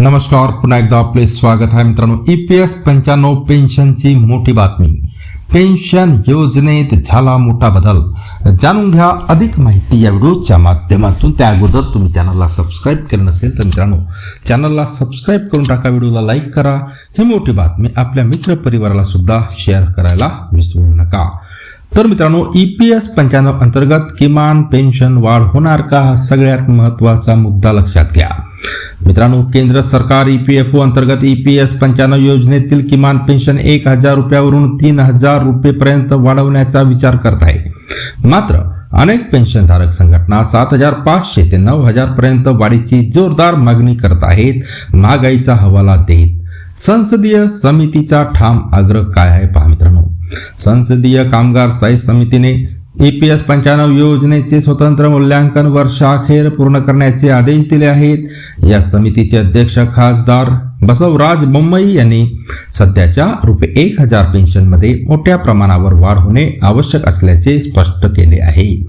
नमस्कार पुन्हा एकदा आपले स्वागत आहे मित्रांनो. ई पी एस पंच्याण्णव पेन्शनची मोठी बातमी. पेन्शन योजनेत झाला मोठा बदल. जाणून घ्या अधिक माहिती या व्हिडिओच्या माध्यमातून. त्या अगोदर तुम्ही चॅनलला सबस्क्राईब केलं नसेल तर मित्रांनो चॅनलला सबस्क्राईब करून टाका व्हिडिओला लाईक करा. ही मोठी बातमी आपल्या मित्रपरिवाराला सुद्धा शेअर करायला विसरू नका. तर मित्रांनो ई पी एस पंच्याण्णव अंतर्गत किमान पेन्शन वाढ होणार का? हा सगळ्यात महत्त्वाचा मुद्दा लक्षात घ्या. मित्रांनो केंद्र सरकार ई पी एफ ओ अंतर्गत ई पी एस पंच्याण्णव योजनेतील किमान पेन्शन एक हजार रुपयावरून तीन हजार रुपयेपर्यंत वाढवण्याचा विचार करत आहे. मात्र अनेक पेन्शनधारक संघटना सात हजार पाचशे ते नऊ हजार पर्यंत वाढीची जोरदार मागणी करत आहेत. महागाईचा हवाला देत संसदीय समितीचा ठाम आग्रह काय आहे पहा मित्रांनो. संसदीय कामगार स्थायी समितीने ई पी एस पंच्याण्णव योजनेचे स्वतंत्र मूल्यांकन वर्षाखेर पूर्ण करण्याचे आदेश दिले आहेत. या समितीचे अध्यक्ष खासदार बसवराज बोम्मई यांनी सध्याच्या रुपये एक हजार पेन्शनमध्ये मोठ्या प्रमाणावर वाढ होणे आवश्यक असल्याचे स्पष्ट केले आहे.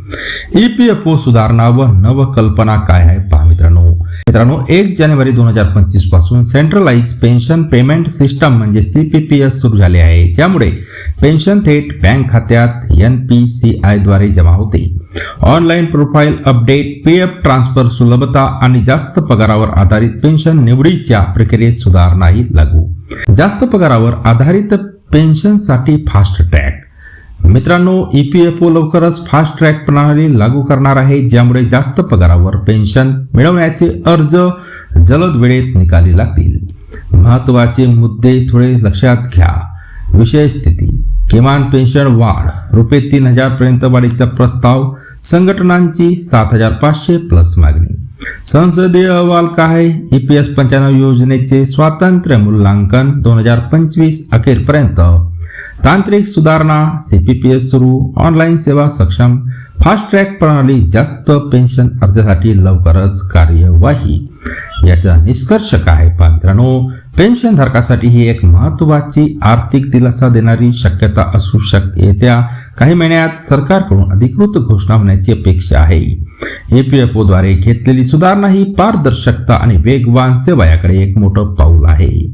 ई पी एफ ओ सुधारणा व नवकल्पना काय आहे पहा. मित्रांनो एक जानेवारी दोन हजार पंचवीसपासून सेंट्रलाइज पेन्शन पेमेंट सिस्टम म्हणजे सीपीपीएस सुरू झाले आहे. त्यामुळे पेन्शन थेट बँक खात्यात एन पी सी आयद्वारे जमा होते. Online profile update P F transfer सुलभता आणि जास्त पगारावर आधारित पेन्शन निवडीच्या प्रक्रियेत सुधारणाही लागू. जास्त पगारावर आधारित पेन्शनसाठी फास्ट ट्रॅक मित्रांनो ई पी एफ ओ लवकरच फास्ट ट्रॅक प्रणाली लागू करणार आहे ज्यामुळे जास्त पगारावर पेन्शन मिळवण्याचे अर्ज जलद वेळेत निकाली लागतील. महत्त्वाचे मुद्दे थोडे लक्षात घ्या. विषय स्थिती. किमान पेन्शन वाढ रुपये तीन हजार पर्यंत वाढीचा प्रस्ताव संघटनांची सात हजार पाचशे प्लस मागणी. संसदीय अहवाल काय ई पी एस पंच्याण्णव योजनेचे स्वातंत्र्य मूल्यांकन दोन हजार पंचवीस अखेरपर्यंत. तांत्रिक सुधारणा सीपीपीएस सुरू ऑनलाईन सेवा सक्षम फास्ट ट्रॅक प्रणाली जास्त पेन्शन अर्जासाठी लवकरच कार्यवाही. याचा निष्कर्ष काय पा मित्रांनो? पेन्शन धारकासाठी ही एक महत्वाची आर्थिक दिलासा देणारी शक्यता असू शक येत्या काही महिन्यात सरकारकडून अधिकृत घोषणा होण्याची अपेक्षा आहे. एपीएफओद्वारे घेतलेली सुधारणा ही पारदर्शकता आणि वेगवान सेवा याकडे एक मोठं पाऊल आहे.